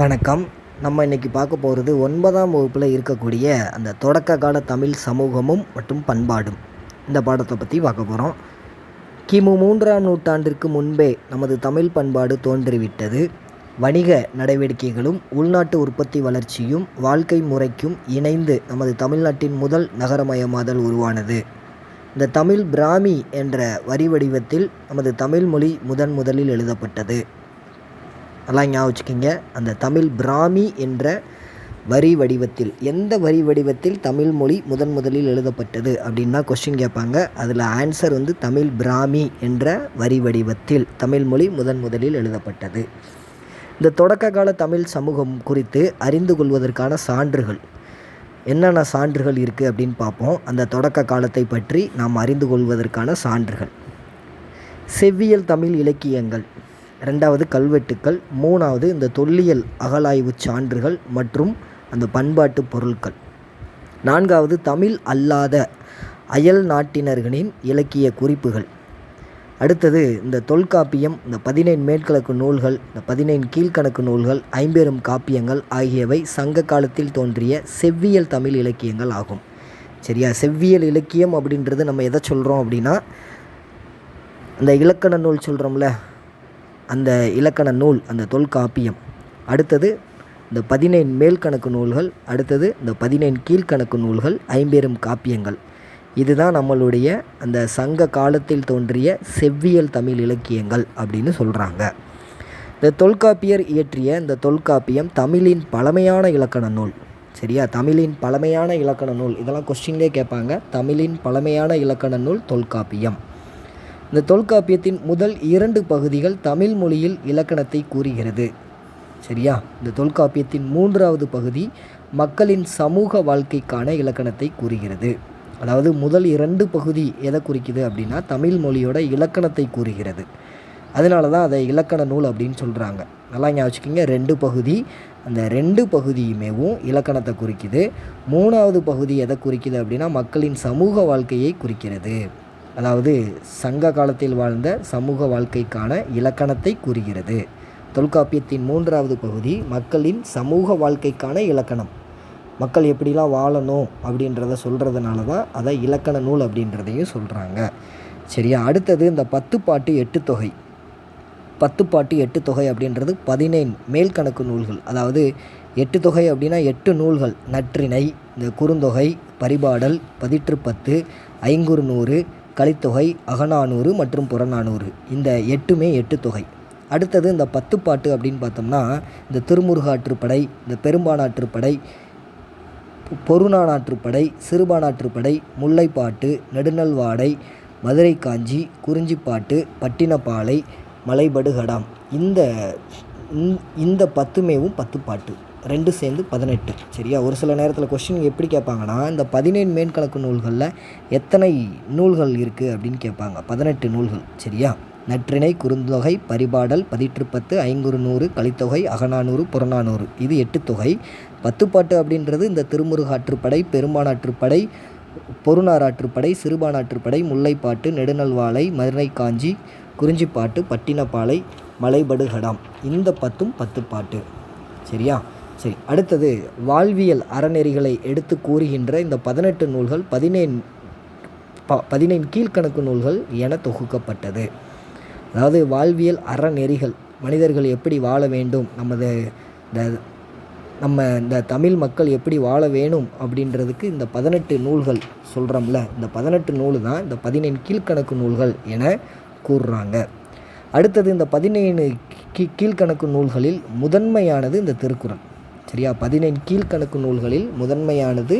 வணக்கம். நம்ம இன்றைக்கி பார்க்க போகிறது ஒன்பதாம் வகுப்பில் இருக்கக்கூடிய அந்த தொடக்க கால தமிழ் சமூகமும் மற்றும் பண்பாடும். இந்த பாடத்தை பற்றி பார்க்க போகிறோம் கிமு மூன்றாம் நூற்றாண்டிற்கு முன்பே நமது தமிழ் பண்பாடு தோன்றிவிட்டது. வணிக நடவடிக்கைகளும் உள்நாட்டு உற்பத்தி வளர்ச்சியும் வாழ்க்கை முறைக்கும் இணைந்து நமது தமிழ்நாட்டின் முதல் நகரமயமாதல் உருவானது. இந்த தமிழ் பிராமி என்ற வரி வடிவத்தில் நமது தமிழ் மொழி முதன் முதலில் எழுதப்பட்டது. நல்லா ஞாபகம் வச்சுக்கிங்க. அந்த தமிழ் பிராமி என்ற வரி வடிவத்தில் எந்த வரி வடிவத்தில் தமிழ் மொழி முதன் முதலில் எழுதப்பட்டது அப்படின்னா கொஸ்டின் கேட்பாங்க. அதில் ஆன்சர் வந்து தமிழ் பிராமி என்ற வரி வடிவத்தில் தமிழ் மொழி முதன் முதலில் எழுதப்பட்டது. இந்த தொடக்க கால தமிழ் சமூகம் குறித்து அறிந்து கொள்வதற்கான சான்றுகள் என்னென்ன சான்றுகள் இருக்குது அப்படின்னு பார்ப்போம். அந்த தொடக்க காலத்தை பற்றி நாம் அறிந்து கொள்வதற்கான சான்றுகள். செவ்வியல் தமிழ் இலக்கியங்கள். ரெண்டாவது கல்வெட்டுக்கள் மூணாவது இந்த தொல்லியல் அகலாய்வு சான்றுகள் மற்றும் அந்த பண்பாட்டு பொருட்கள் நான்காவது தமிழ் அல்லாத அயல் நாட்டினர்களின் இலக்கிய குறிப்புகள். அடுத்தது இந்த தொல்காப்பியம் இந்த பதினேழு மேற்கிழக்கு நூல்கள் இந்த பதினேழு கீழ்கணக்கு நூல்கள் ஐம்பெரும் காப்பியங்கள் ஆகியவை சங்க காலத்தில் தோன்றிய செவ்வியல் தமிழ் இலக்கியங்கள் ஆகும். சரியா? செவ்வியல் இலக்கியம் அப்படின்றது நம்ம எதை சொல்கிறோம் அப்படின்னா அந்த இலக்கண நூல் சொல்கிறோம்ல அந்த இலக்கண நூல் அந்த தொல்காப்பியம். அடுத்தது இந்த பதினேழு மேல்கணக்கு நூல்கள் அடுத்தது இந்த பதினேழு கீழ்கணக்கு நூல்கள் ஐம்பெரும் காப்பியங்கள். இதுதான் நம்மளுடைய அந்த சங்க காலத்தில் தோன்றிய செவ்வியல் தமிழ் இலக்கியங்கள் அப்படின்னு சொல்கிறாங்க இந்த தொல்காப்பியர் இயற்றிய இந்த தொல்காப்பியம் தமிழின் பழமையான இலக்கண நூல். சரியா? தமிழின் பழமையான இலக்கண நூல். இதெல்லாம் கொஸ்டின்லேயே கேட்பாங்க. தமிழின் பழமையான இலக்கண நூல் தொல்காப்பியம். இந்த தொல்காப்பியத்தின் முதல் இரண்டு பகுதிகள் தமிழ் மொழியில் இலக்கணத்தை கூறுகிறது. சரியா? இந்த தொல்காப்பியத்தின் மூன்றாவது பகுதி மக்களின் சமூக வாழ்க்கைக்கான இலக்கணத்தை கூறுகிறது. அதாவது முதல் இரண்டு பகுதி எதை குறிக்குது அப்படின்னா தமிழ் மொழியோட இலக்கணத்தை கூறுகிறது. அதனால தான் அதை இலக்கண நூல் அப்படின்னு சொல்கிறாங்க நல்லா ஞாபகம் வச்சுக்கிங்க. ரெண்டு பகுதி அந்த ரெண்டு பகுதியுமேவும் இலக்கணத்தை குறிக்குது. மூணாவது பகுதி எதை குறிக்குது அப்படின்னா மக்களின் சமூக வாழ்க்கையை குறிக்கிறது. அதாவது சங்க காலத்தில் வாழ்ந்த சமூக வாழ்க்கைக்கான இலக்கணத்தை கூறுகிறது. தொல்காப்பியத்தின் மூன்றாவது பகுதி மக்களின் சமூக வாழ்க்கைக்கான இலக்கணம். மக்கள் எப்படிலாம் வாழணும் அப்படின்றத சொல்கிறதுனால தான் அதை இலக்கண நூல் அப்படின்றதையும் சொல்கிறாங்க சரியா? அடுத்தது இந்த பத்து பாட்டு எட்டு தொகை. பத்து பாட்டு எட்டு தொகை அப்படின்றது பதினேழு மேல்கணக்கு நூல்கள். அதாவது எட்டு தொகை அப்படின்னா எட்டு நூல்கள். நற்றிணை இந்த குறுந்தொகை பரிபாடல் பதிற்றுப்பத்து ஐங்குறு நூறு கலித்தொகை அகநானூறு மற்றும் புறநானூறு. இந்த எட்டுமே எட்டு தொகை. அடுத்தது இந்த பத்து பாட்டு அப்படின்னு பார்த்தோம்னா இந்த திருமுருகாற்றுப்படை இந்த பெரும்பானாற்றுப்படை பொருநானாற்றுப்படை சிறுபானாற்றுப்படை முல்லைப்பாட்டு நெடுநல்வாடை மதுரை காஞ்சி குறிஞ்சிப்பாட்டு பட்டினப்பாலை மலைபடுகடாம். இந்த இந்த பத்துமேவும் பத்து பாட்டு. ரெண்டு சேர்ந்து பதினெட்டு. சரியா? ஒரு சில நேரத்தில் கொஷின் எப்படி கேட்பாங்கன்னா இந்த பதினேழு மேற்கணக்கு நூல்களில் எத்தனை நூல்கள் இருக்குது அப்படின்னு கேட்பாங்க. பதினெட்டு நூல்கள். சரியா? நற்றிணை குறுந்தொகை பரிபாடல் பதிற்றுப்பத்து ஐங்குறு நூறு கலித்தொகை அகநானூறு புறநானூறு. இது எட்டு தொகை. பத்துப்பாட்டு அப்படின்றது இந்த திருமுருகாற்றுப்படை பெரும்பானாற்றுப்படை பொருணாராற்றுப்படை சிறுபானாற்றுப்படை முல்லைப்பாட்டு நெடுநல்வாழை மதுரை காஞ்சி குறிஞ்சிப்பாட்டு பட்டினப்பாலை மலைபடுகடாம். இந்த பத்தும் பத்து பாட்டு சரியா? சரி அடுத்தது வாழ்வியல் அறநெறிகளை எடுத்து கூறுகின்ற இந்த பதினெட்டு நூல்கள் பதினேழு ப பதினேழு கீழ்கணக்கு நூல்கள் என தொகுக்கப்பட்டது. அதாவது வாழ்வியல் அறநெறிகள் மனிதர்கள் எப்படி வாழ வேண்டும் நமது இந்த நம்ம இந்த தமிழ் மக்கள் எப்படி வாழ வேணும் அப்படின்றதுக்கு இந்த பதினெட்டு நூல்கள் சொல்கிறோம்ல இந்த பதினெட்டு நூல் தான் இந்த பதினேழு கீழ்கணக்கு நூல்கள் என கூறுறாங்க. அடுத்தது இந்த பதினேழு கீ கீழ்கணக்கு நூல்களில் முதன்மையானது இந்த திருக்குறள். சரியா? பதினைந்து கீழ்கணக்கு நூல்களில் முதன்மையானது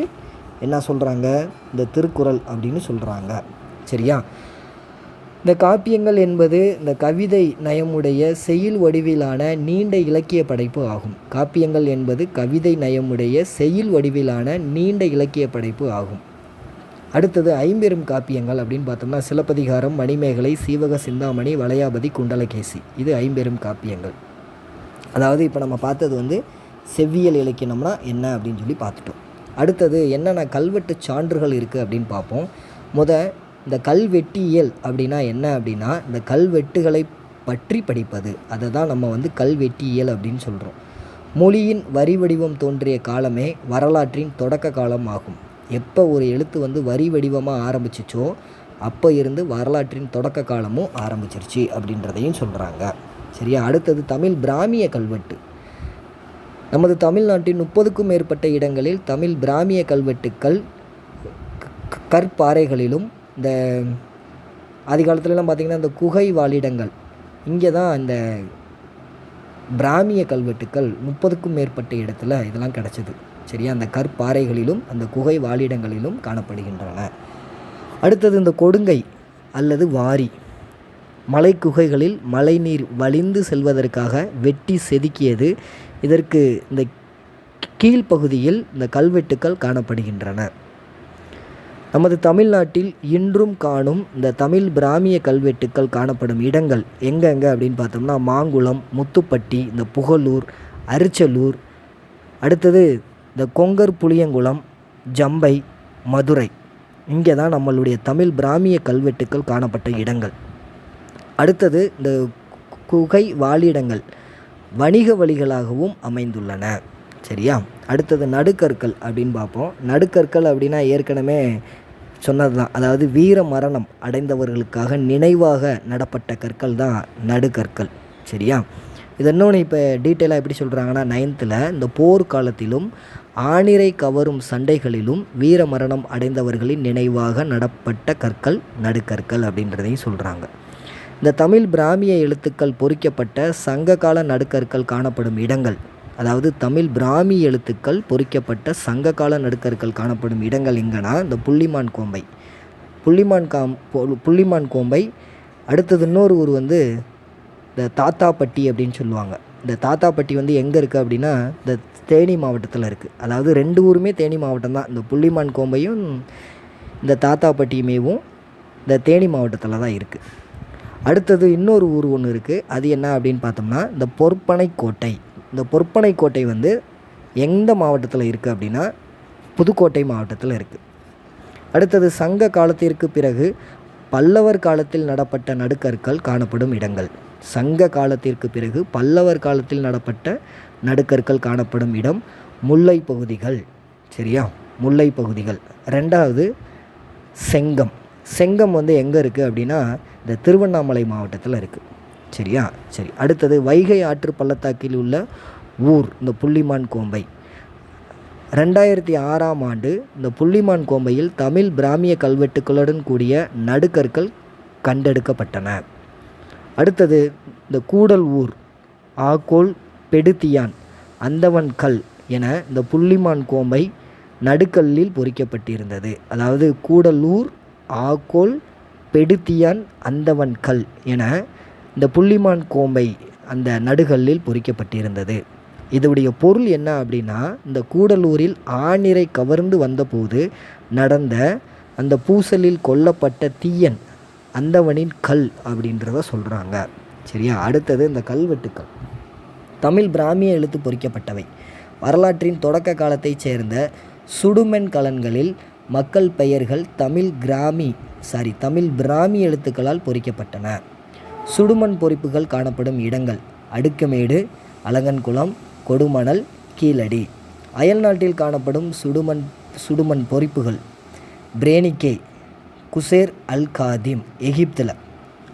என்ன சொல்கிறாங்க இந்த திருக்குறள் அப்படின்னு சொல்கிறாங்க சரியா? இந்த காப்பியங்கள் என்பது இந்த கவிதை நயமுடைய செயல் வடிவிலான நீண்ட இலக்கிய படைப்பு ஆகும். காப்பியங்கள் என்பது கவிதை நயமுடைய செயல் வடிவிலான நீண்ட இலக்கிய படைப்பு ஆகும். அடுத்தது ஐம்பெரும் காப்பியங்கள் அப்படின்னு பார்த்தோம்னா சிலப்பதிகாரம் மணிமேகலை சீவக சிந்தாமணி வளையாபதி குண்டலகேசி. இது ஐம்பெரும் காப்பியங்கள். அதாவது இப்போ நம்ம பார்த்தது வந்து செவ்வியல் இலக்கியம்னா என்ன அப்படின்னு சொல்லி பார்த்துட்டோம். அடுத்தது என்னென்ன கல்வெட்டு சான்றுகள் இருக்குது அப்படின்னு பார்ப்போம். முத இந்த கல்வெட்டியல் அப்படின்னா என்ன அப்படின்னா இந்த கல்வெட்டுகளை பற்றி படிப்பது. அதை தான் நம்ம வந்து கல்வெட்டியல் அப்படின்னு சொல்கிறோம் மொழியின் வரி வடிவம் தோன்றிய காலமே வரலாற்றின் தொடக்க காலம் ஆகும். எப்போ ஒரு எழுத்து வந்து வரி வடிவமாக ஆரம்பிச்சிச்சோ அப்போ இருந்து வரலாற்றின் தொடக்க காலமும் ஆரம்பிச்சிருச்சு அப்படின்றதையும் சொல்கிறாங்க சரியா? அடுத்தது தமிழ் பிராமிய கல்வெட்டு. நமது தமிழ்நாட்டின் முப்பதுக்கும் மேற்பட்ட இடங்களில் தமிழ் பிராமிய கல்வெட்டுக்கள் கற்பாறைகளிலும் இந்த ஆதி காலத்துலலாம் பார்த்திங்கன்னா இந்த குகை வாழிடங்கள் இங்கே தான் இந்த பிராமிய கல்வெட்டுக்கள் முப்பதுக்கும் மேற்பட்ட இடத்துல இதெல்லாம் கிடச்சிது. சரியா? அந்த கற்பாறைகளிலும் அந்த குகை வாழிடங்களிலும் காணப்படுகின்றன. அடுத்தது இந்த கொடுங்கை அல்லது வாரி. மலை குகைகளில் மழைநீர் வழிந்து செல்வதற்காக வெட்டி செதுக்கியது. இதற்கு இந்த கீழ்ப்பகுதியில் இந்த கல்வெட்டுக்கள் காணப்படுகின்றன. நமது தமிழ்நாட்டில் இன்றும் காணும் இந்த தமிழ் பிராமிய கல்வெட்டுக்கள் காணப்படும் இடங்கள் எங்கெங்க அப்படின்னு பார்த்தோம்னா மாங்குளம் முத்துப்பட்டி இந்த புகழூர் அரிச்சலூர் அடுத்தது இந்த கொங்கர் புளியங்குளம் ஜம்பை மதுரை. இங்கே தான் நம்மளுடைய தமிழ் பிராமிய கல்வெட்டுக்கள் காணப்பட்ட இடங்கள். அடுத்தது இந்த குகை வாழிடங்கள் வணிக வழிகளாகவும் அமைந்துள்ளன. சரியா? அடுத்தது நடுக்கற்கள் அப்படின்னு பார்ப்போம். நடுக்கற்கள் அப்படின்னா ஏற்கனவே சொன்னது தான் அதாவது வீர மரணம் அடைந்தவர்களுக்காக நினைவாக நடப்பட்ட கற்கள் தான் நடுக்கற்கள். சரியா? இது இன்னொன்று இப்போ டீட்டெயிலாக எப்படி சொல்கிறாங்கன்னா நைன்த்தில் இந்த போர் காலத்திலும் ஆணிரை கவரும் சண்டைகளிலும் வீர மரணம் அடைந்தவர்களின் நினைவாக நடப்பட்ட கற்கள் நடுக்கற்கள் அப்படின்றதையும் சொல்கிறாங்க இந்த தமிழ் பிராமிய எழுத்துக்கள் பொறிக்கப்பட்ட சங்ககால நடுக்கற்கள் காணப்படும் இடங்கள். அதாவது தமிழ் பிராமி எழுத்துக்கள் பொறிக்கப்பட்ட சங்ககால நடுக்கற்கள் காணப்படும் இடங்கள் எங்கன்னா இந்த புள்ளிமான் கோம்பை. புள்ளிமான் காம் பொ- புள்ளிமான் கோம்பை. அடுத்தது இன்னொரு ஊர் வந்து இந்த தாத்தாப்பட்டி அப்படின்னு சொல்லுவாங்க. இந்த தாத்தாப்பட்டி வந்து எங்கே இருக்குது அப்படின்னா இந்த தேனி மாவட்டத்தில் இருக்குது அதாவது ரெண்டு ஊருமே தேனி மாவட்டம் தான். இந்த புள்ளிமான் கோம்பையும் இந்த தாத்தாப்பட்டியுமேவும் இந்த தேனி மாவட்டத்தில் தான் இருக்குது அடுத்தது இன்னொரு ஊர் ஒன்று இருக்குது அது என்ன அப்படின்னு பார்த்தோம்னா இந்த பொற்பனை கோட்டை இந்த பொற்பனை கோட்டை வந்து எந்த மாவட்டத்தில் இருக்குது அப்படின்னா புதுக்கோட்டை மாவட்டத்தில் இருக்குது அடுத்தது சங்க காலத்திற்கு பிறகு பல்லவர் காலத்தில் நடப்பட்ட நடுக்கற்கள் காணப்படும் இடங்கள். சங்க காலத்திற்கு பிறகு பல்லவர் காலத்தில் நடப்பட்ட நடுக்கற்கள் காணப்படும் இடம் முல்லை பகுதிகள். சரியா? முல்லை பகுதிகள். ரெண்டாவது செங்கம். செங்கம் வந்து எங்கே இருக்குது அப்படின்னா இந்த திருவண்ணாமலை மாவட்டத்தில் இருக்குது சரியா? சரி அடுத்தது வைகை ஆற்று பள்ளத்தாக்கில் உள்ள ஊர் இந்த புள்ளிமான் கோம்பை. ரெண்டாயிரத்தி ஆறாம் ஆண்டு இந்த புள்ளிமான் கோம்பையில் தமிழ் பிராமிய கல்வெட்டுக்களுடன் கூடிய நடுக்கற்கள் கண்டெடுக்கப்பட்டன. அடுத்தது இந்த கூடல் ஊர் ஆக்கோல் பெடுத்தியான் அந்தவன் கல் என இந்த புள்ளிமான் கோம்பை நடுக்கல்லில் பொறிக்கப்பட்டிருந்தது. அதாவது கூடலூர் ஆக்கோல் பெடுத்தியான் அந்தவன் கல் என இந்த புள்ளிமான் கோம்பை அந்த நடுகல்லில் பொறிக்கப்பட்டிருந்தது. இதோடைய பொருள் என்ன அப்படின்னா இந்த கூடலூரில் ஆணிரை கவர்ந்து வந்தபோது நடந்த அந்த பூசலில் கொல்லப்பட்ட தீயன் அந்தவனின் கல் அப்படின்றத சொல்கிறாங்க சரியா? அடுத்தது இந்த கல்வெட்டுக்கள். தமிழ் பிராமிய எழுத்து பொறிக்கப்பட்டவை. வரலாற்றின் தொடக்க காலத்தைச் சேர்ந்த சுடுமென் கலன்களில் மக்கள் பெயர்கள் தமிழ் கிராமி சாரி தமிழ் பிராமி எழுத்துக்களால் பொறிக்கப்பட்டன. சுடுமண் பொறிப்புகள் காணப்படும் இடங்கள் அடுக்குமேடு அலங்கன்குளம் கொடுமணல் கீழடி. அயல்நாட்டில் காணப்படும் சுடுமண் சுடுமண் பொறிப்புகள் பிரேனிகே குசேர் அல் காதிம் எகிப்தில்.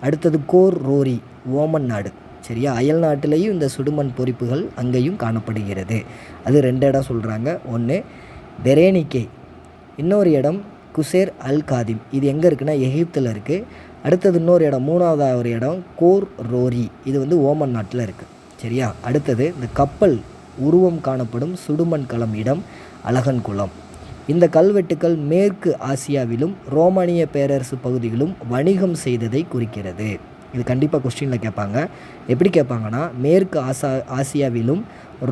அடுத்தது கோர் ரோரி ஓமன் நாடு. சரியா? அயல் நாட்டிலையும் இந்த சுடுமண் பொறிப்புகள் அங்கேயும் காணப்படுகிறது. அது ரெண்டு இடம் சொல்கிறாங்க ஒன்று பெரேனிகே இன்னொரு இடம் குசேர் அல் காதிம் இது எங்கே இருக்குன்னா எகிப்தில் இருக்குது அடுத்தது இன்னொரு இடம் மூணாவதாக ஒரு இடம் கோர் ரோரி. இது வந்து ஓமன் நாட்டில் இருக்குது சரியா? அடுத்தது இந்த கப்பல் உருவம் காணப்படும் சுடுமண் களம் இடம் அழகன்குளம் இந்த கல்வெட்டுக்கள் மேற்கு ஆசியாவிலும் ரோமானிய பேரரசு பகுதிகளும் வணிகம் செய்ததை குறிக்கிறது. இது கண்டிப்பாக கொஸ்டினில் கேட்பாங்க. எப்படி கேட்பாங்கன்னா மேற்கு ஆசா ஆசியாவிலும்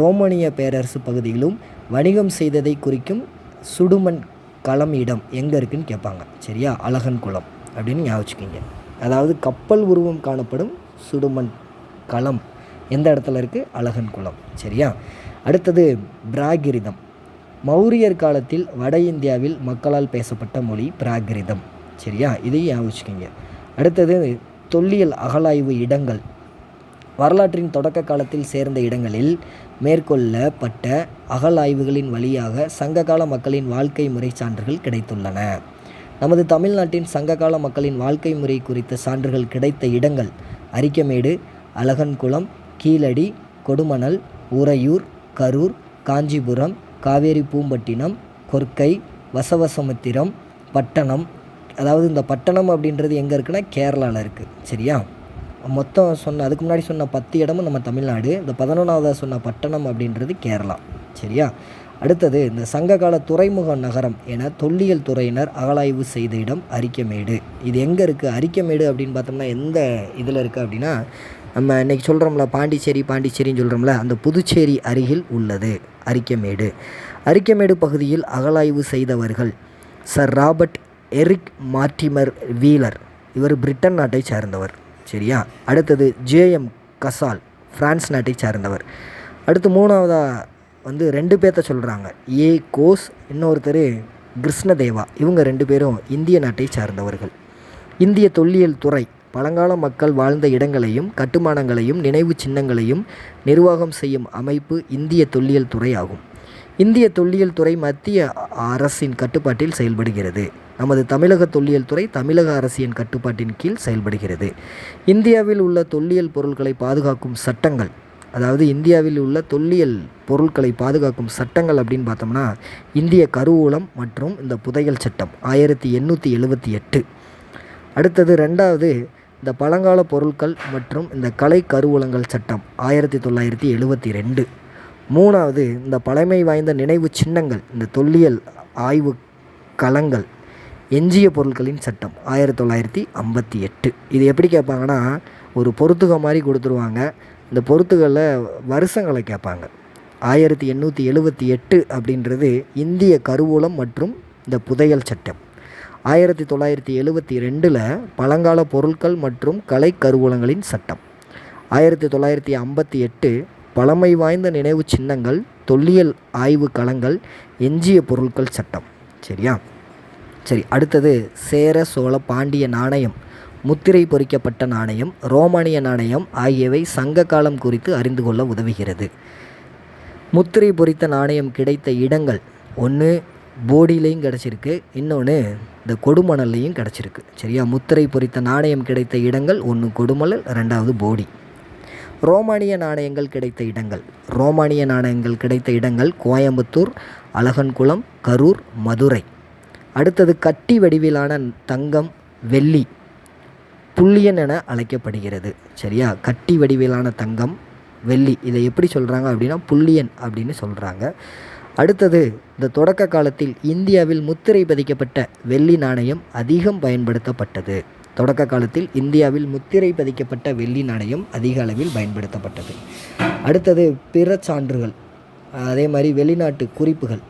ரோமானிய பேரரசு பகுதியிலும் வணிகம் செய்ததை குறிக்கும் சுடுமண் களம் இடம் எங்கே இருக்குன்னு கேட்பாங்க. சரியா? அழகன் குளம் அப்படின்னு ஞாபகிச்சுக்கிங்க அதாவது கப்பல் உருவம் காணப்படும் சுடுமண் களம். எந்த இடத்துல இருக்குது அழகன் குளம். சரியா? அடுத்தது பிராகிரிதம். மௌரியர் காலத்தில் வட இந்தியாவில் மக்களால் பேசப்பட்ட மொழி பிராகிரிதம். சரியா? இதையும் ஞாபகிச்சுக்கிங்க அடுத்தது தொல்லியல் அகலாய்வு இடங்கள். வரலாற்றின் தொடக்க காலத்தில் சேர்ந்த இடங்களில் மேற்கொள்ளப்பட்ட அகழாய்வுகளின் வழியாக சங்ககால மக்களின் வாழ்க்கை முறை சான்றுகள் கிடைத்துள்ளன. நமது தமிழ்நாட்டின் சங்ககால மக்களின் வாழ்க்கை முறை குறித்த சான்றுகள் கிடைத்த இடங்கள் அரிக்கமேடு அழகன்குளம் கீழடி கொடுமணல் உறையூர் கரூர் காஞ்சிபுரம் காவேரி பூம்பட்டினம் கொற்கை வசவசமுத்திரம் பட்டணம். அதாவது இந்த பட்டணம் அப்படின்றது எங்கே இருக்குன்னா கேரளாவில் இருக்குது சரியா? மொத்தம் சொன்ன அதுக்கு முன்னாடி சொன்ன பத்து இடமும் நம்ம தமிழ்நாடு இந்த பதினொன்றாவதாக சொன்ன பட்டணம் அப்படின்றது கேரளா சரியா? அடுத்தது இந்த சங்ககால துறைமுக நகரம் என தொல்லியல் துறையினர் அகலாய்வு செய்த இடம் அரிக்கமேடு. இது எங்கே இருக்குது அரிக்கமேடு அப்படின்னு பார்த்தோம்னா எந்த இதில் இருக்குது அப்படின்னா நம்ம இன்றைக்கி சொல்கிறோம்ல பாண்டிச்சேரி பாண்டிச்சேரின்னு சொல்கிறோம்ல அந்த புதுச்சேரி அருகில் உள்ளது அரிக்கமேடு. அரிக்கமேடு பகுதியில் அகழாய்வு செய்தவர்கள் sir Robert Eric Mortimer Wheeler. இவர் பிரிட்டன் நாட்டை சார்ந்தவர். சரியா? அடுத்தது ஜேஎம் கசால் ஃப்ரான்ஸ் நாட்டை சார்ந்தவர். அடுத்து மூணாவதாக வந்து ரெண்டு பேர்த்த சொல்கிறாங்க ஏ கோஸ் இன்னொருத்தர் கிருஷ்ணதேவா. இவங்க ரெண்டு பேரும் இந்திய நாட்டை சார்ந்தவர்கள். இந்திய தொல்லியல் துறை பழங்கால மக்கள் வாழ்ந்த இடங்களையும் கட்டுமானங்களையும் நினைவு சின்னங்களையும் நிர்வாகம் செய்யும் அமைப்பு இந்திய தொல்லியல் துறை ஆகும். இந்திய தொல்லியல் துறை மத்திய அரசின் கட்டுப்பாட்டில் செயல்படுகிறது. நமது தமிழக தொல்லியல் துறை தமிழக அரசின் கட்டுப்பாட்டின் கீழ் செயல்படுகிறது. இந்தியாவில் உள்ள தொல்லியல் பொருட்களை பாதுகாக்கும் சட்டங்கள் அதாவது இந்தியாவில் உள்ள தொல்லியல் பொருட்களை பாதுகாக்கும் சட்டங்கள் அப்படின்னு பார்த்தோம்னா இந்திய கருவூலம் மற்றும் இந்த புதையல் சட்டம் ஆயிரத்தி எண்ணூற்றி எழுபத்தி எட்டு. அடுத்தது ரெண்டாவது இந்த பழங்கால பொருட்கள் மற்றும் இந்த கலை கருவூலங்கள் சட்டம் ஆயிரத்தி தொள்ளாயிரத்தி எழுபத்தி ரெண்டு. மூணாவது இந்த பழமை வாய்ந்த நினைவு சின்னங்கள் இந்த தொல்லியல் ஆய்வு களங்கள் எஞ்சிய பொருட்களின் சட்டம் ஆயிரத்தி தொள்ளாயிரத்தி ஐம்பத்தி எட்டு. இது எப்படி கேட்பாங்கன்னா ஒரு பொருத்துக மாதிரி கொடுத்துருவாங்க. இந்த பொருத்துகளில் வருஷங்களை கேட்பாங்க. ஆயிரத்தி எண்ணூற்றி எழுபத்தி எட்டு அப்படின்றது இந்திய கருவூலம் மற்றும் இந்த புதையல் சட்டம். ஆயிரத்தி தொள்ளாயிரத்தி எழுபத்தி ரெண்டில் பழங்கால பொருட்கள் மற்றும் கலை கருவூலங்களின் சட்டம். ஆயிரத்தி தொள்ளாயிரத்தி ஐம்பத்தி எட்டு பழமை வாய்ந்த நினைவு சின்னங்கள் தொல்லியல் ஆய்வு களங்கள் எஞ்சிய பொருட்கள் சட்டம். சரியா? சரி அடுத்தது சேர சோழ பாண்டிய நாணயம் முத்திரை பொறிக்கப்பட்ட நாணயம் ரோமானிய நாணயம் ஆகியவை சங்க காலம் குறித்து அறிந்து கொள்ள உதவுகிறது. முத்திரை பொறித்த நாணயம் கிடைத்த இடங்கள் ஒன்று போடியிலையும் கிடச்சிருக்கு இன்னொன்று இந்த கொடுமணல்லையும் கிடச்சிருக்கு. சரியா? முத்திரை பொறித்த நாணயம் கிடைத்த இடங்கள் ஒன்று கொடுமணல் ரெண்டாவது போடி. ரோமானிய நாணயங்கள் கிடைத்த இடங்கள். ரோமானிய நாணயங்கள் கிடைத்த இடங்கள் கோயம்புத்தூர் அழகன்குளம் கரூர் மதுரை. அடுத்தது கட்டி வடிவிலான தங்கம் வெள்ளி புள்ளியன் என அழைக்கப்படுகிறது. சரியா? கட்டி வடிவிலான தங்கம் வெள்ளி. இதை எப்படி சொல்கிறாங்க அப்படின்னா புள்ளியன் அப்படின்னு சொல்கிறாங்க அடுத்தது இந்த தொடக்க காலத்தில் இந்தியாவில் முத்திரை பதிக்கப்பட்ட வெள்ளி நாணயம் அதிகம் பயன்படுத்தப்பட்டது. தொடக்க காலத்தில் இந்தியாவில் முத்திரை பதிக்கப்பட்ட வெள்ளி நாணயம் அதிக அளவில் பயன்படுத்தப்பட்டது. அடுத்தது பிற சான்றுகள் அதே மாதிரி வெளிநாட்டு குறிப்புகள்.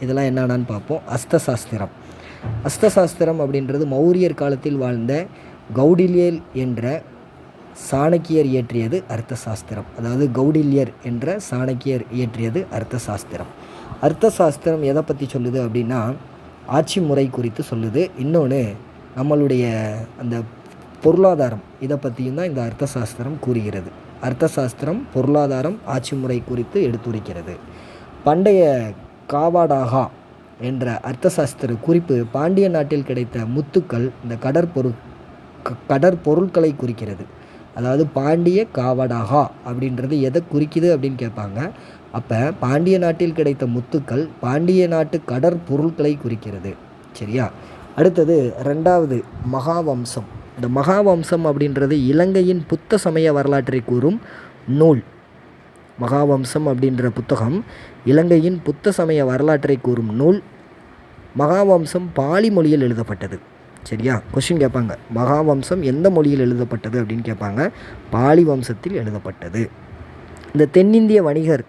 இதெல்லாம் என்னென்னு பார்ப்போம். அஸ்தசாஸ்திரம். அஸ்தசாஸ்திரம் அப்படின்றது மௌரியர் காலத்தில் வாழ்ந்த கௌடில்யர் என்ற சாணக்கியர் இயற்றியது அர்த்த சாஸ்திரம் அதாவது கௌடில்யர் என்ற சாணக்கியர் இயற்றியது அர்த்த சாஸ்திரம் அர்த்த சாஸ்திரம் எதை பற்றி சொல்லுது அப்படின்னா ஆட்சி முறை குறித்து சொல்லுது. இன்னொன்று நம்மளுடைய அந்த பொருளாதாரம் இதை பற்றியும் தான் இந்த அர்த்த சாஸ்திரம் கூறுகிறது. அர்த்த சாஸ்திரம் பொருளாதாரம் ஆட்சி முறை குறித்து எடுத்துரைக்கிறது. பண்டைய காவாடாகா என்ற அர்த்தசாஸ்திர குறிப்பு பாண்டிய நாட்டில் கிடைத்த முத்துக்கள் இந்த கடற்பொருள் க- கடற்பொருட்களை குறிக்கிறது. அதாவது பாண்டிய காவடாகா அப்படின்றது எதை குறிக்குது அப்படின்னு கேட்பாங்க. அப்போ பாண்டிய நாட்டில் கிடைத்த முத்துக்கள் பாண்டிய நாட்டு கடற்பொருட்களை குறிக்கிறது. சரியா? அடுத்தது ரெண்டாவது மகாவம்சம். இந்த மகாவம்சம் அப்படின்றது இலங்கையின் புத்த சமய வரலாற்றை கூறும் நூல். மகாவம்சம் அப்படின்ற புத்தகம் இலங்கையின் புத்த சமய வரலாற்றை கூறும் நூல். மகாவம்சம் பாலி மொழியில் எழுதப்பட்டது. சரியா? கொஷின் கேட்பாங்க. மகாவம்சம் எந்த மொழியில் எழுதப்பட்டது அப்படின்னு கேட்பாங்க. பாலி வம்சத்தில் எழுதப்பட்டது. இந்த தென்னிந்திய வணிகர்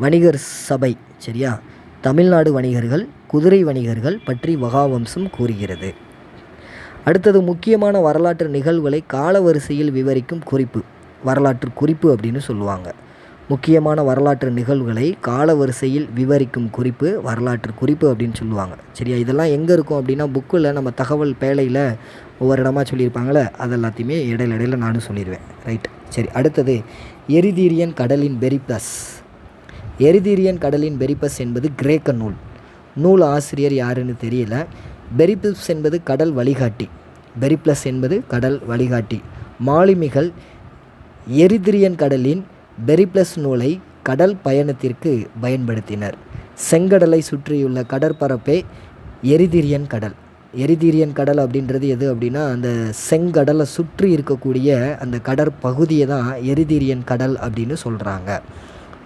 வணிகர் சபை சரியா? தமிழ்நாடு வணிகர்கள் குதிரை வணிகர்கள் பற்றி மகாவம்சம் கூறுகிறது. அடுத்தது முக்கியமான வரலாற்று நிகழ்வுகளை காலவரிசையில் விவரிக்கும் குறிப்பு. வரலாற்று குறிப்பு அப்படின்னு சொல்லுவாங்க. முக்கியமான வரலாற்று நிகழ்வுகளை காலவரிசையில் விவரிக்கும் குறிப்பு வரலாற்று குறிப்பு அப்படின்னு சொல்லுவாங்க. சரியா? இதெல்லாம் எங்கே இருக்கும் அப்படின்னா புக்கில் நம்ம தகவல் பேழையில் ஒவ்வொரு இடமா சொல்லியிருப்பாங்களே அது எல்லாத்தையுமே இடையில இடையில நானும் சொல்லிடுவேன் ரைட் சரி அடுத்தது எரிதீரியன் கடலின் பெரிப்பஸ். எரிதீரியன் கடலின் பெரிப்பஸ் என்பது கிரேக்க நூல். நூல் ஆசிரியர் யாருன்னு தெரியல. பெரிப்ளஸ் என்பது கடல் வழிகாட்டி. பெரிப்ளஸ் என்பது கடல் வழிகாட்டி. மாலுமிகள் எரிதிரியன் கடலின் பெரிப்ளஸ் நூலை கடல் பயணத்திற்கு பயன்படுத்தினர். செங்கடலை சுற்றியுள்ள கடற்பரப்பே எரிதிரியன் கடல். எரிதிரியன் கடல் அப்படின்றது எது அப்படின்னா அந்த செங்கடலை சுற்றி இருக்கக்கூடிய அந்த கடற்பகுதியை தான் எரிதிரியன் கடல் அப்படின்னு சொல்கிறாங்க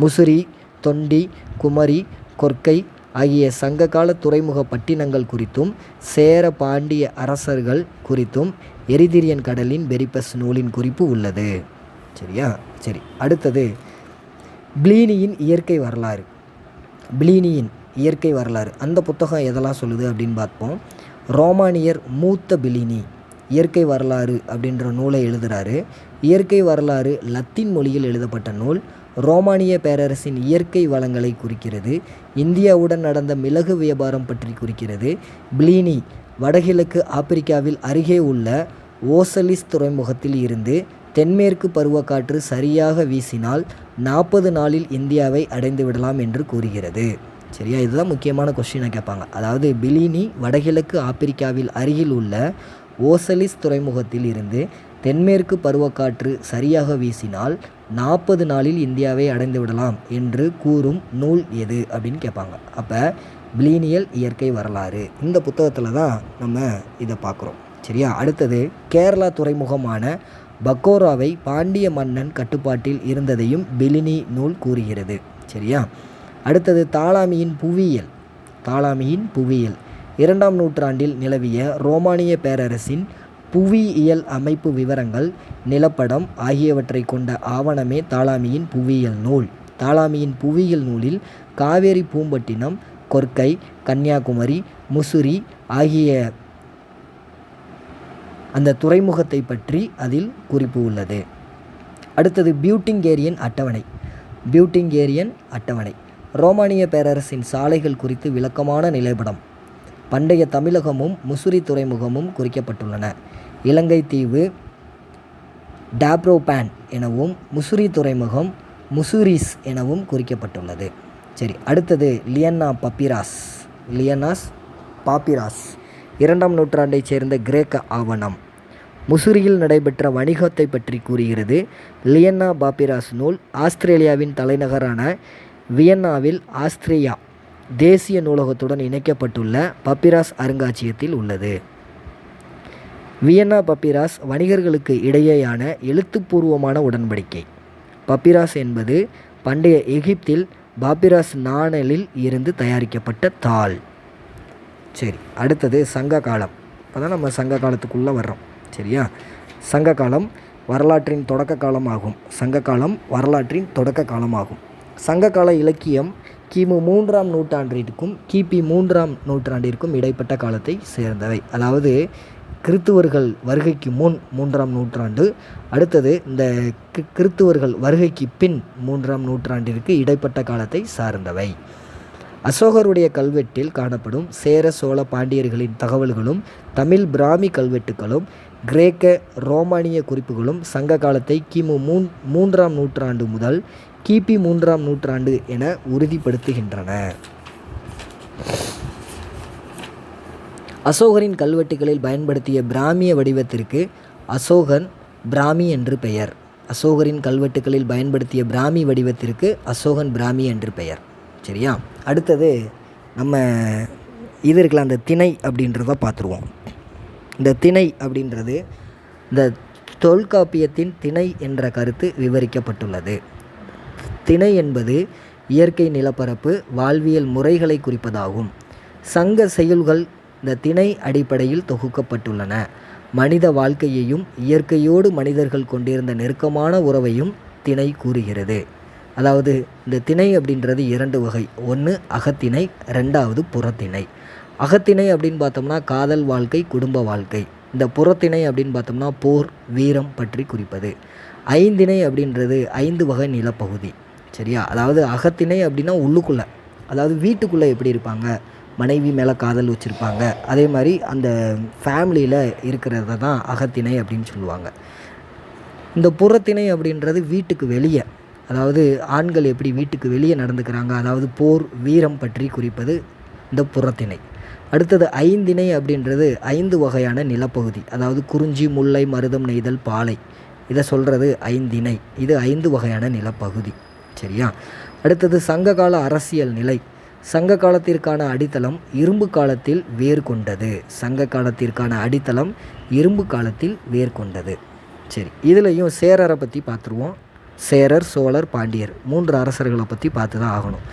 முசிறி தொண்டி குமரி கொற்கை ஆகிய சங்ககால துறைமுக பட்டினங்கள் குறித்தும் சேர பாண்டிய அரசர்கள் குறித்தும் எரிதிரியன் கடலின் பெரிப்பஸ் நூலின் குறிப்பு உள்ளது. சரியா? சரி அடுத்தது பிளீனியின் இயற்கை வரலாறு. பிளீனியின் இயற்கை வரலாறு. அந்த புத்தகம் எதெல்லாம் சொல்லுது அப்படின்னு பார்ப்போம். ரோமானியர் மூத்த பிளினி இயற்கை வரலாறு அப்படின்ற நூலை எழுதுகிறாரு இயற்கை வரலாறு லத்தீன் மொழியில் எழுதப்பட்ட நூல் ரோமானிய பேரரசின் இயற்கை வளங்களை குறிக்கிறது. இந்தியாவுடன் நடந்த மிளகு வியாபாரம் பற்றி குறிக்கிறது. பிளீனி வடகிழக்கு ஆப்பிரிக்காவில் அருகே உள்ள ஓசலிஸ் துறைமுகத்தில் இருந்து தென்மேற்கு பருவக்காற்று சரியாக வீசினால் நாற்பது நாளில் இந்தியாவை அடைந்து விடலாம் என்று கூறுகிறது. சரியா? இதுதான் முக்கியமான கொஸ்டினை கேட்பாங்க. அதாவது பிலினி வடகிழக்கு ஆப்பிரிக்காவில் அருகில் உள்ள ஓசலிஸ் துறைமுகத்தில் இருந்து தென்மேற்கு பருவக்காற்று சரியாக வீசினால் நாற்பது நாளில் இந்தியாவை அடைந்து விடலாம் என்று கூறும் நூல் எது அப்படின்னு கேட்பாங்க. அப்போ பிளீனியல் இயற்கை வரலாறு. இந்த புத்தகத்தில் தான் நம்ம இதை பார்க்குறோம். சரியா? அடுத்தது கேரளா துறைமுகமான பக்கோராவை பாண்டிய மன்னன் கட்டுப்பாட்டில் இருந்ததையும் பிலினி நூல் கூறுகிறது. சரியா? அடுத்தது தாளாமியின் புவியியல். தாளாமியின் புவியியல். இரண்டாம் நூற்றாண்டில் நிலவிய ரோமானிய பேரரசின் புவியியல் அமைப்பு விவரங்கள் நிலப்படம் ஆகியவற்றை கொண்ட ஆவணமே தாளாமியின் புவியியல் நூல். தாளாமியின் புவியியல் நூலில் காவேரி பூம்பட்டினம் கொர்க்கை கன்னியாகுமரி முசிறி ஆகிய அந்த துறைமுகத்தை பற்றி அதில் குறிப்பு உள்ளது. அடுத்தது பியூட்டிங்கேரியன் அட்டவணை. பியூட்டிங்கேரியன் அட்டவணை. ரோமானிய பேரரசின் சாலைகள் குறித்து விளக்கமான நிலைப்படம். பண்டைய தமிழகமும் முசிறி துறைமுகமும் குறிக்கப்பட்டுள்ளன. இலங்கை தீவு டாப்ரோபேன் எனவும் முசிறி துறைமுகம் முசூரிஸ் எனவும் குறிக்கப்பட்டுள்ளது. சரி அடுத்தது லியன்னா பப்பிராஸ் லியனாஸ் பாப்பிராஸ். இரண்டாம் நூற்றாண்டைச் சேர்ந்த கிரேக்க ஆவணம். முசிறியில் நடைபெற்ற வணிகத்தை பற்றி கூறுகிறது. லியன்னா பாப்பிராஸ் நூல் ஆஸ்திரேலியாவின் தலைநகரான வியன்னாவில் ஆஸ்திரேலியா தேசிய நூலகத்துடன் இணைக்கப்பட்டுள்ள பப்பிராஸ் அருங்காட்சியகத்தில் உள்ளது. வியன்னா பப்பிராஸ் வணிகர்களுக்கு இடையேயான எழுத்துப்பூர்வமான உடன்படிக்கை. பப்பிராஸ் என்பது பண்டைய எகிப்தில் பாப்பிராஸ் நாணலில் இருந்து தயாரிக்கப்பட்ட தாள். சரி அடுத்தது சங்க காலம். இப்போ தான் நம்ம சங்க காலத்துக்குள்ளே வர்றோம். சரியா? சங்க காலம் வரலாற்றின் தொடக்க காலம் ஆகும் சங்க காலம் வரலாற்றின் தொடக்க காலமாகும். சங்க கால இலக்கியம் கிமு மூன்றாம் நூற்றாண்டிற்கும் கிபி மூன்றாம் நூற்றாண்டிற்கும் இடைப்பட்ட காலத்தை சேர்ந்தவை. அதாவது கிறித்துவர்கள் வருகைக்கு முன் மூன்றாம் நூற்றாண்டு அடுத்தது இந்த கி- கிறித்துவர்கள் வருகைக்கு பின் மூன்றாம் நூற்றாண்டிற்கு இடைப்பட்ட காலத்தை சார்ந்தவை. அசோகருடைய கல்வெட்டில் காணப்படும் சேர சோழ பாண்டியர்களின் தகவல்களும் தமிழ் பிராமி கல்வெட்டுகளும் கிரேக்க ரோமானிய குறிப்புகளும் சங்க காலத்தை கிமு மூன் மூன்றாம் நூற்றாண்டு முதல் கிபி மூன்றாம் நூற்றாண்டு என உறுதிப்படுத்துகின்றன. அசோகரின் கல்வெட்டுகளில் பயன்படுத்திய பிராமிய வடிவத்திற்கு அசோகன் பிராமி என்று பெயர். அசோகரின் கல்வெட்டுகளில் பயன்படுத்திய பிராமி வடிவத்திற்கு அசோகன் பிராமி என்று பெயர். சரியா? அடுத்தது நம்ம இது இருக்கலாம் அந்த திணை அப்படின்றத பார்த்துருவோம். இந்த திணை அப்படின்றது இந்த தொல்காப்பியத்தின் திணை என்ற கருத்து விவரிக்கப்பட்டுள்ளது. திணை என்பது இயற்கை நிலப்பரப்பு வாழ்வியல் முறைகளை குறிப்பதாகும். சங்க செயல்கள் இந்த திணை அடிப்படையில் தொகுக்கப்பட்டுள்ளன. மனித வாழ்க்கையையும் இயற்கையோடு மனிதர்கள் கொண்டிருந்த நெருக்கமான உறவையும் திணை கூறுகிறது. அதாவது இந்த திணை அப்படின்றது இரண்டு வகை. ஒன்று அகத்திணை ரெண்டாவது புறத்திணை. அகத்திணை அப்படின்னு பார்த்தோம்னா காதல் வாழ்க்கை குடும்ப வாழ்க்கை. இந்த புறத்திணை அப்படின்னு பார்த்தோம்னா போர் வீரம் பற்றி குறிப்பது. ஐந்திணை அப்படின்றது ஐந்து வகை நிலப்பகுதி. சரியா? அதாவது அகத்திணை அப்படின்னா உள்ளுக்குள்ளே. அதாவது வீட்டுக்குள்ளே எப்படி இருப்பாங்க? மனைவி மேலே காதல் வச்சுருப்பாங்க. அதே மாதிரி அந்த ஃபேமிலியில் இருக்கிறத தான் அகத்திணை அப்படின்னு சொல்லுவாங்க. இந்த புறத்திணை அப்படின்றது வீட்டுக்கு வெளியே அதாவது ஆண்கள் எப்படி வீட்டுக்கு வெளியே நடந்துக்கிறாங்க அதாவது போர் வீரம் பற்றி குறிப்பது இந்த புறத்திணை. அடுத்தது ஐந்திணை அப்படின்றது ஐந்து வகையான நிலப்பகுதி அதாவது குறிஞ்சி முல்லை மருதம் நெய்தல் பாலை. இதை சொல்கிறது ஐந்திணை. இது ஐந்து வகையான நிலப்பகுதி. சரியா? அடுத்தது சங்ககால அரசியல் நிலை. சங்க காலத்திற்கான அடித்தளம் இரும்பு காலத்தில் வேர் கொண்டது. சங்க காலத்திற்கான அடித்தளம் இரும்பு காலத்தில் வேர் கொண்டது. சரி இதுலேயும் சேரரை பற்றி பார்த்துருவோம் சேரர் சோழர் பாண்டியர் மூன்று அரசர்களை பற்றி பார்த்து தான் ஆகணும்.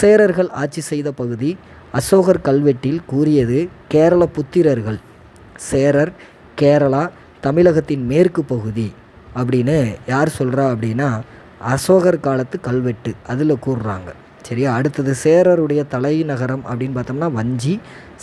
சேரர்கள் ஆட்சி செய்த பகுதி அசோகர் கல்வெட்டில் கூறியது கேரள புத்திரர்கள். சேரர் கேரளா தமிழகத்தின் மேற்கு பகுதி அப்படின்னு யார் சொல்கிறா அப்படின்னா அசோகர் காலத்து கல்வெட்டு அதில் கூறுறாங்க. சரியா? அடுத்தது சேரருடைய தலைநகரம் அப்படின்னு பார்த்தோம்னா வஞ்சி.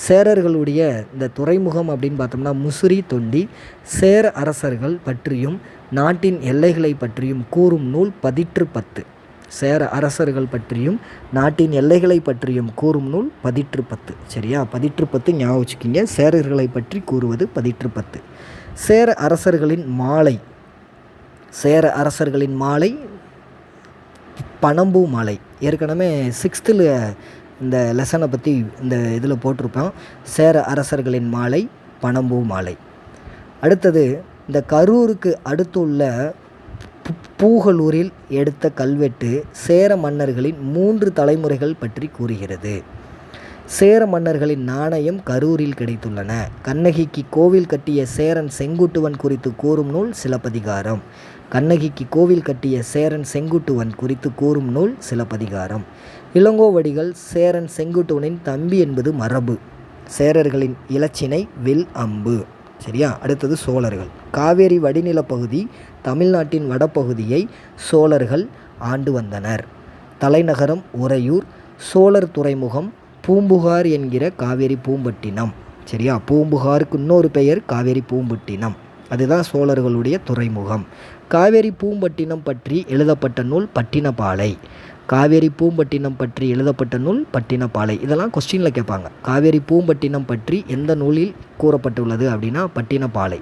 சேரர்களுடைய இந்த துறைமுகம் அப்படின்னு பார்த்தோம்னா முசிறி தொண்டி. சேர அரசர்கள் பற்றியும் நாட்டின் எல்லைகளை பற்றியும் கூறும் நூல் பதிற்று பத்து. சேர அரசர்கள் பற்றியும் நாட்டின் எல்லைகளை பற்றியும் கூறும் நூல் பதிற்று பத்து. சரியா? பதிற்று பத்து ஞாபகம் வச்சுக்கிங்க. சேரர்களை பற்றி கூறுவது பதிற்று பத்து. சேர அரசர்களின் மாலை. சேர அரசர்களின் மாலை பனம்பூ மாலை ஏற்கனவே சிக்ஸ்த்தில் இந்த லெசனை பற்றி இந்த இதில் போட்டிருப்போம். சேர அரசர்களின் மாலை பனம்பூ மாலை அடுத்தது இந்த கரூருக்கு அடுத்துள்ள பு- பூகலூரில் எடுத்த கல்வெட்டு சேர மன்னர்களின் மூன்று தலைமுறைகள் பற்றி கூறுகிறது. சேர மன்னர்களின் நாணயம் கரூரில் கிடைத்துள்ளன. கண்ணகிக்கு கோவில் கட்டிய சேரன் செங்குட்டுவன் குறித்து கூறும் நூல் சிலப்பதிகாரம். கண்ணகிக்கு கோவில் கட்டிய சேரன் செங்குட்டுவன் குறித்து கூறும் நூல் சிலப்பதிகாரம். இளங்கோவடிகள் சேரன் செங்குட்டுவனின் தம்பி என்பது மரபு. சேரர்களின் இலச்சினை வில் அம்பு. சரியா? அடுத்தது சோழர்கள். காவேரி வடிநிலப்பகுதி தமிழ்நாட்டின் வடபகுதியை சோழர்கள் ஆண்டு வந்தனர். தலைநகரம் உறையூர் சோழர் துறைமுகம் பூம்புகார் என்கிற காவேரி பூம்பட்டினம். சரியா? பூம்புகாருக்கு இன்னொரு பெயர் காவேரி பூம்பட்டினம். அதுதான் சோழர்களுடைய துறைமுகம். காவேரி பூம்பட்டினம் பற்றி எழுதப்பட்ட நூல் பட்டினப்பாலை. காவேரி பூம்பட்டினம் பற்றி எழுதப்பட்ட நூல் பட்டினப்பாலை. இதெல்லாம் கொஸ்டினில் கேட்பாங்க. காவேரி பூம்பட்டினம் பற்றி எந்த நூலில் கூறப்பட்டுள்ளது அப்படின்னா பட்டினப்பாலை.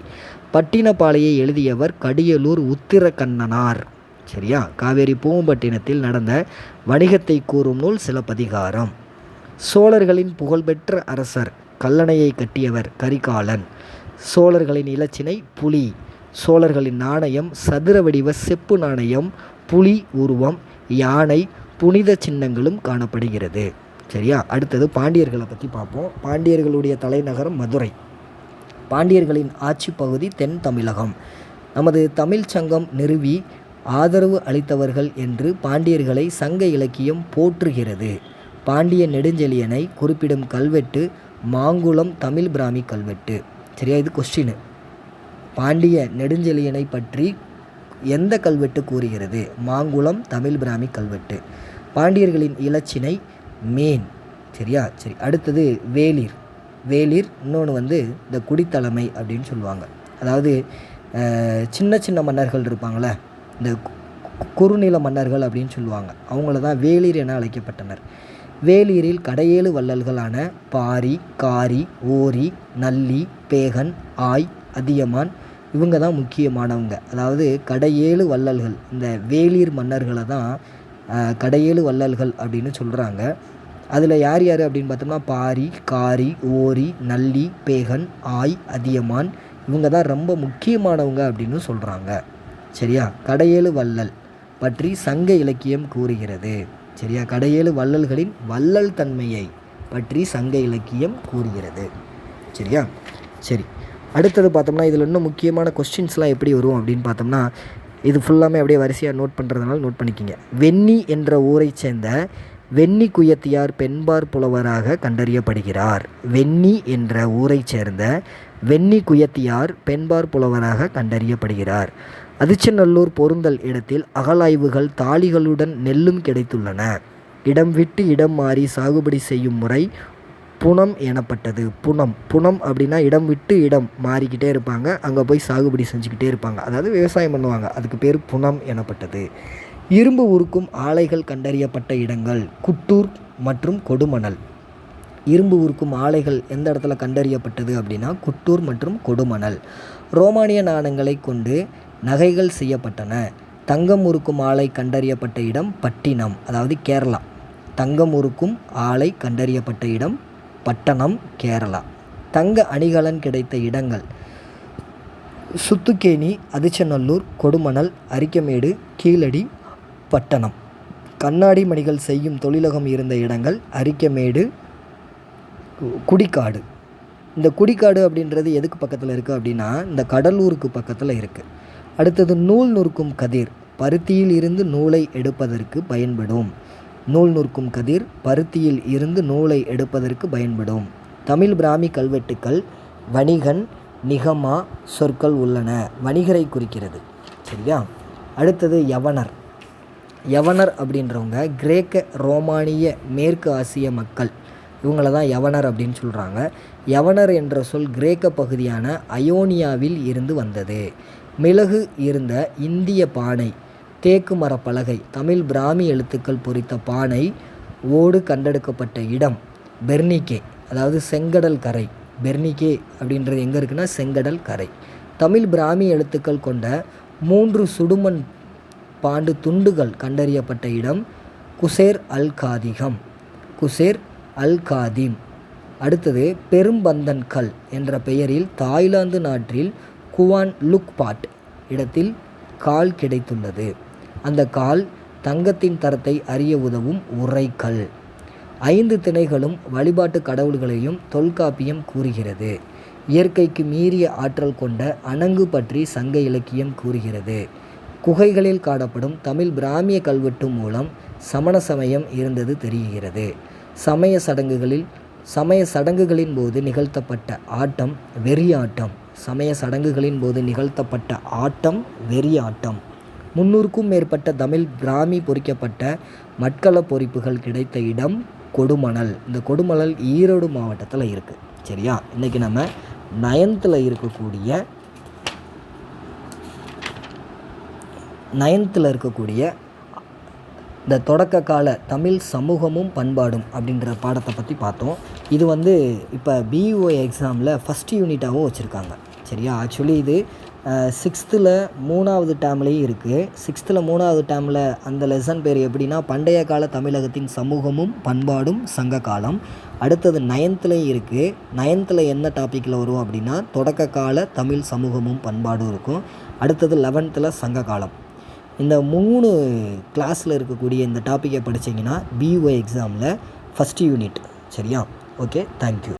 பட்டினப்பாலையை எழுதியவர் கடியலூர் உத்திரக்கண்ணனார். சரியா? காவேரி பூம்பட்டினத்தில் நடந்த வணிகத்தை கூறும் நூல் சிலப்பதிகாரம். சோழர்களின் புகழ்பெற்ற அரசர். கல்லணையை கட்டியவர் கரிகாலன். சோழர்களின் இலச்சினை புலி. சோழர்களின் நாணயம் சதுர வடிவ செப்பு நாணயம் புலி உருவம் யானை புனித சின்னங்களும் காணப்படுகிறது. சரியா? அடுத்தது பாண்டியர்களை பற்றி பார்ப்போம். பாண்டியர்களுடைய தலைநகரம் மதுரை. பாண்டியர்களின் ஆட்சி பகுதி தென் தமிழகம். நமது தமிழ் சங்கம் நிறுவி ஆதரவு அளித்தவர்கள் என்று பாண்டியர்களை சங்க இலக்கியம் போற்றுகிறது. பாண்டிய நெடுஞ்செழியனை குறிப்பிடும் கல்வெட்டு மாங்குளம் தமிழ் பிராமி கல்வெட்டு. சரியா? இது கொஸ்டின் பாண்டிய நெடுஞ்செழியனை பற்றி எந்த கல்வெட்டு கூறுகிறது? மாங்குளம் தமிழ் பிராமி கல்வெட்டு. பாண்டியர்களின் இலச்சினை மேன். சரியா? சரி அடுத்தது வேளிர். வேளிர் இன்னொன்று வந்து இந்த குடித்தலைமை அப்படின்னு சொல்லுவாங்க. அதாவது சின்ன சின்ன மன்னர்கள் இருப்பாங்களே இந்த கு- குறுநில மன்னர்கள் அப்படின்னு சொல்லுவாங்க. அவங்கள தான் வேளிர் என அழைக்கப்பட்டனர். வேலீரில் கடையேழு வள்ளல்களான பாரி காரி ஓரி நல்லி பேகன் ஆய் அதியமான் இவங்க தான் முக்கியமானவங்க. அதாவது கடையேழு வள்ளல்கள். இந்த வேளிர் மன்னர்களை தான் கடையேழு வள்ளல்கள் அப்படின்னு சொல்கிறாங்க அதில் யார் யார் அப்படின்னு பார்த்தோம்னா பாரி காரி ஓரி நல்லி பேகன் ஆய் அதியமான் இவங்க தான் ரொம்ப முக்கியமானவங்க அப்படின்னு சொல்கிறாங்க சரியா? கடையேழு வள்ளல் பற்றி சங்க இலக்கியம் கூறுகிறது. சரியா? கடையேழு வள்ளல்களின் வள்ளல் தன்மையை பற்றி சங்க இலக்கியம் கூறுகிறது. சரியா? சரி. அடுத்தது பார்த்தோம்னா இதில் இன்னும் முக்கியமான கொஸ்டின்ஸ்லாம் எப்படி வரும் அப்படின்னு பார்த்தோம்னா இது ஃபுல்லாமே அப்படியே வரிசையாக நோட் பண்ணுறதுனால நோட் பண்ணிக்கிங்க. வெண்ணி என்ற ஊரைச் சேர்ந்த வெண்ணி குயத்தியார் பெண்பார் புலவராக கண்டறியப்படுகிறார். வெண்ணி என்ற ஊரைச் சேர்ந்த வெண்ணி குயத்தியார் பெண்பார் புலவராக கண்டறியப்படுகிறார். அதிச்சநல்லூர் பொருந்தல் இடத்தில் அகலாய்வுகள் தாளிகளுடன் நெல்லும் கிடைத்துள்ளன. இடம் விட்டு இடம் மாறி சாகுபடி செய்யும் முறை புனம் எனப்பட்டது. புனம் புனம் அப்படின்னா இடம் விட்டு இடம் மாறிக்கிட்டே இருப்பாங்க. அங்கே போய் சாகுபடி செஞ்சுக்கிட்டே இருப்பாங்க. அதாவது விவசாயம் பண்ணுவாங்க. அதுக்கு பேர் புனம் எனப்பட்டது. இரும்பு உருக்கும் ஆலைகள் கண்டறியப்பட்ட இடங்கள் குட்டூர் மற்றும் கொடுமணல். இரும்பு உருக்கும் ஆலைகள் எந்த இடத்துல கண்டறியப்பட்டது அப்படின்னா குட்டூர் மற்றும் கொடுமணல். ரோமானிய நாணயங்களை கொண்டு நகைகள் செய்யப்பட்டன. தங்கம் உருக்கும் ஆலை கண்டறியப்பட்ட இடம் பட்டினம் அதாவது கேரளா. தங்கம் உருக்கும் ஆலை கண்டறியப்பட்ட இடம் பட்டணம் கேரளா. தங்க அணிகலன் கிடைத்த இடங்கள். சுத்துக்கேணி அதிச்சநல்லூர் கொடுமணல் அரிக்கமேடு கீழடி பட்டணம். கண்ணாடி மணிகள் செய்யும் தொழிலகம் இருந்த இடங்கள் அரிக்கமேடு குடிக்காடு. இந்த குடிக்காடு அப்படின்றது எதுக்கு பக்கத்தில் இருக்குது அப்படின்னா இந்த கடலூருக்கு பக்கத்தில் இருக்குது அடுத்தது நூல் நுறுக்கும் கதிர். பருத்தியில் இருந்து நூலை எடுப்பதற்கு பயன்படும். நூல் நுறுக்கும் கதிர் பருத்தியில் இருந்து நூலை எடுப்பதற்கு பயன்படும். தமிழ் பிராமி கல்வெட்டுக்கள் வணிகன் நிகமா சொற்கள் உள்ளன. வணிகரை குறிக்கிறது. சரியா? அடுத்தது யவனர். யவனர் அப்படின்றவங்க கிரேக்க ரோமானிய மேற்கு ஆசிய மக்கள். இவங்கள தான் யவனர் அப்படின்னு சொல்கிறாங்க யவனர் என்ற சொல் கிரேக்க பகுதியான அயோனியாவில் இருந்து வந்தது. மிளகு இருந்த இந்திய பானை தேக்கு மரப்பலகை தமிழ் பிராமி எழுத்துக்கள் பொறித்த பானை ஓடு கண்டெடுக்கப்பட்ட இடம் பெர்னிகே அதாவது செங்கடல் கரை. பெர்னிகே அப்படின்றது எங்கே இருக்குன்னா செங்கடல் கரை. தமிழ் பிராமி எழுத்துக்கள் கொண்ட மூன்று சுடுமண் பாண்டு துண்டுகள் கண்டறியப்பட்ட இடம் குசேர் அல் காதிகம். குசேர் அல் காதிம். அடுத்தது பெரும்பந்தன் கல் என்ற பெயரில் தாய்லாந்து நாட்டில் குவான் லுக் பாட் இடத்தில் கால் கிடைத்துள்ளது. அந்த கால் தங்கத்தின் தரத்தை அறிய உதவும் உரைக்கல் ஐந்து திணைகளும் வழிபாட்டு கடவுள்களையும் தொல்காப்பியம் கூறுகிறது. இயற்கைக்கு மீறிய ஆற்றல் கொண்ட அணங்கு பற்றி சங்க இலக்கியம் கூறுகிறது. குகைகளில் காணப்படும் தமிழ் பிராமிய கல்வெட்டு மூலம் சமண சமயம் இருந்தது தெரிகிறது. சமய சடங்குகளில் சமய சடங்குகளின் போது நிகழ்த்தப்பட்ட ஆட்டம் வெறியாட்டம் சமய சடங்குகளின் போது நிகழ்த்தப்பட்ட ஆட்டம் வெறி ஆட்டம். முன்னூறுக்கும் மேற்பட்ட தமிழ் பிராமி பொறிக்கப்பட்ட மட்கல பொறிப்புகள் கிடைத்த இடம் கொடுமணல். இந்த கொடுமணல் ஈரோடு மாவட்டத்தில் இருக்குது சரியா? இன்றைக்கி நம்ம நயன்த்தில் இருக்கக்கூடிய நயன்த்தில் இருக்கக்கூடிய இந்த தொடக்க கால தமிழ் சமூகமும் பண்பாடும் அப்படின்ற பாடத்தை பற்றி பார்த்தோம். இது வந்து இப்போ பிஇஓ எக்ஸாமில் ஃபஸ்ட் யூனிட்டாகவும் வச்சுருக்காங்க. சரியா? ஆக்சுவலி இது சிக்ஸ்த்தில் மூணாவது டேம்லேயும் இருக்குது சிக்ஸ்த்தில் மூணாவது டேமில் அந்த லெசன் பேர் எப்படின்னா பண்டைய கால தமிழகத்தின் சமூகமும் பண்பாடும் சங்க காலம். அடுத்தது நயன்த்துலேயும் இருக்குது நயன்த்தில் என்ன டாப்பிக்கில் வரும் அப்படின்னா தொடக்க கால தமிழ் சமூகமும் பண்பாடும் இருக்கும். அடுத்தது லெவன்த்தில் சங்க காலம். இந்த மூணு கிளாஸில் இருக்கக்கூடிய இந்த டாப்பிக்கை படித்தீங்கன்னா பிஓ எக்ஸாமில் ஃபஸ்ட் யூனிட் சரியா? Okay thank you